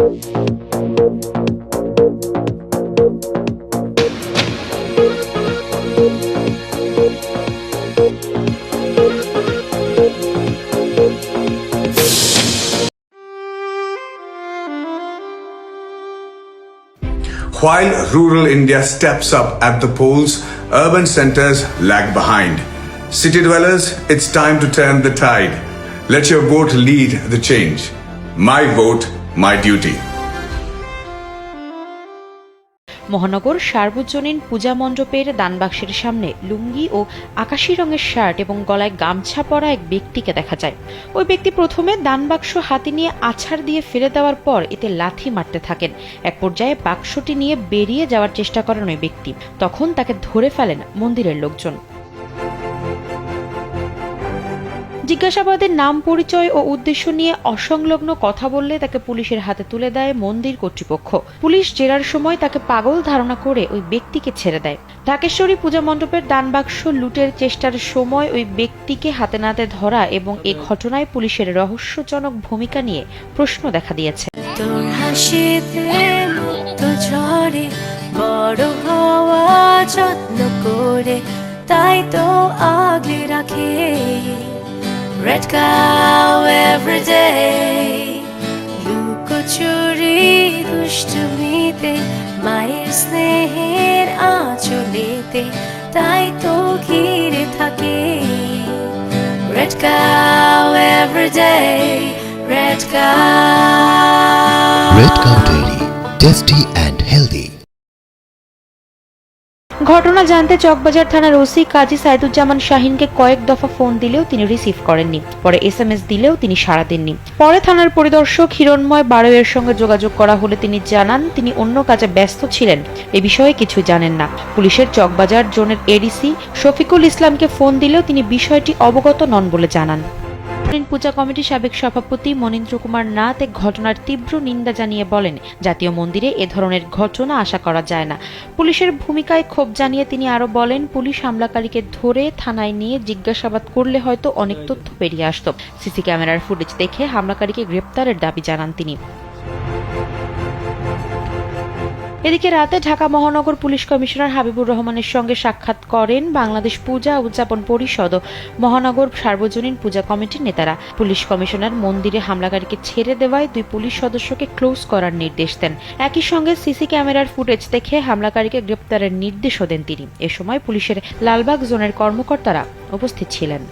While rural India steps up at the polls, urban centers lag behind. City dwellers, it's time to turn the tide. Let your vote lead the change. My vote, my duty. মহানগর সার্বজনীন পূজা মণ্ডপের দানবাক্সের সামনে লুঙ্গি ও আকাশি রঙের shirt এবং গলায় গামছা পরা এক ব্যক্তিকে দেখা যায়। ওই ব্যক্তি প্রথমে দানবাক্স হাতে নিয়ে আছাড় দিয়ে ফেলে দেওয়ার পর এতে লাথি মারতে থাকেন। এক পর্যায়ে বাক্সটি নিয়ে বেরিয়ে যাওয়ার চেষ্টা করেন ওই ব্যক্তি। তখন তাকে ধরে ফেলেন মন্দিরের লোকজন। জিজ্ঞাসাবাদের নাম, পরিচয় ও উদ্দেশ্য নিয়ে অসংলগ্ন কথা বললে তাকে পুলিশের হাতে তুলে দেয় মন্দির কর্তৃপক্ষ। পুলিশ জেরার সময় তাকে পাগল ধারণা করে ওই ব্যক্তিকে ছেড়ে দেয়। ঢাকেশ্বরী পূজা মণ্ডপের দানবাক্স লুটের চেষ্টার সময় ওই ব্যক্তিকে হাতে নাতে ধরা এবং এ ঘটনায় পুলিশের রহস্যজনক ভূমিকা নিয়ে প্রশ্ন দেখা দিয়েছে। তাই তো আগলে রাখে। রেড কাউ এভরিডে লুকোচুরি দুষ্টুমিতে মায়ের স্নেহের আঁচলেতে তাই তো ঘিরে থাকে। Red cow everyday red cow Red Cow Dairy, tasty and healthy. ঘটনা জানতে চকবাজার থানার ওসি কাজী সাইদুজ্জামান শাহিনকে কয়েক দফা ফোন দিলেও তিনি রিসিভ করেননি। পরে এসএমএস দিলেও তিনি সাড়া দেননি। পরে থানার পরিদর্শক হিরণময় বারোয়ের সঙ্গে যোগাযোগ করা হলে তিনি জানান, তিনি অন্য কাজে ব্যস্ত ছিলেন। এ বিষয়ে কিছু জানেন না। পুলিশের চকবাজার জোনের এডিসি শফিকুল ইসলামকে ফোন দিলেও তিনি বিষয়টি অবগত নন বলে জানান। পূজা কমিটির সাবেক সভাপতি মনীন্দ্র কুমার নাথ এক ঘটনার তীব্র নিন্দা জানিয়ে বলেন, জাতীয় মন্দিরে এ ধরনের ঘটনা আশা করা যায় না। পুলিশের ভূমিকায় ক্ষোভ জানিয়ে তিনি আরও বলেন, পুলিশ হামলাকারীকে ধরে থানায় নিয়ে জিজ্ঞাসাবাদ করলে হয়তো অনেক তথ্য বেরিয়ে আসত। সিসি ক্যামেরার ফুটেজ দেখে হামলাকারীকে গ্রেপ্তারের দাবি জানান তিনি। এদিকে রাতে ঢাকা মহানগর পুলিশ কমিশনার হাবিবুর রহমানের সঙ্গে সাক্ষাৎ করেন বাংলাদেশ পূজা উদযাপন পরিষদ, মহানগর সার্বজনীন পূজা কমিটির নেতারা। পুলিশ কমিশনার মন্দিরে হামলাকারীকে ছেড়ে দেওয়ায় দুই পুলিশ সদস্যকে ক্লোজ করার নির্দেশ দেন। একই সঙ্গে সিসি ক্যামেরার ফুটেজ দেখে হামলাকারীকে গ্রেপ্তারের নির্দেশও দেন তিনি। এ সময় পুলিশের লালবাগ জোনের কর্মকর্তারা উপস্থিত ছিলেন।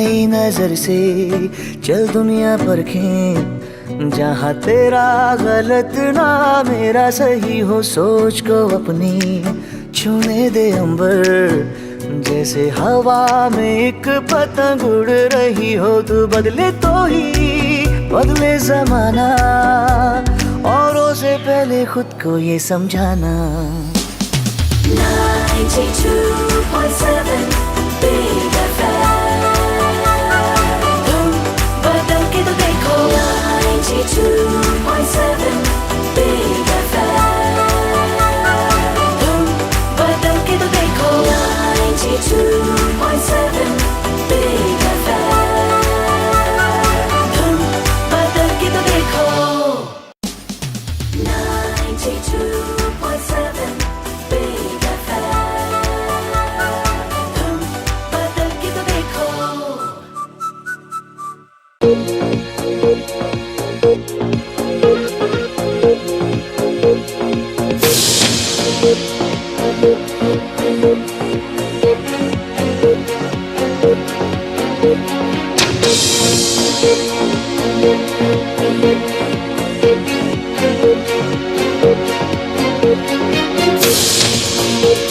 नई नज़र से। चल दुनिया परखें जहाँ तेरा गलत ना मेरा सही हो, सोच को अपनी छूने दे अंबर। जैसे हवा में एक पतंग उड़ रही हो, तू बदले तो ही, बदले जमाना। औरों से पहले खुद को ये समझाना। 92.7 Thank you.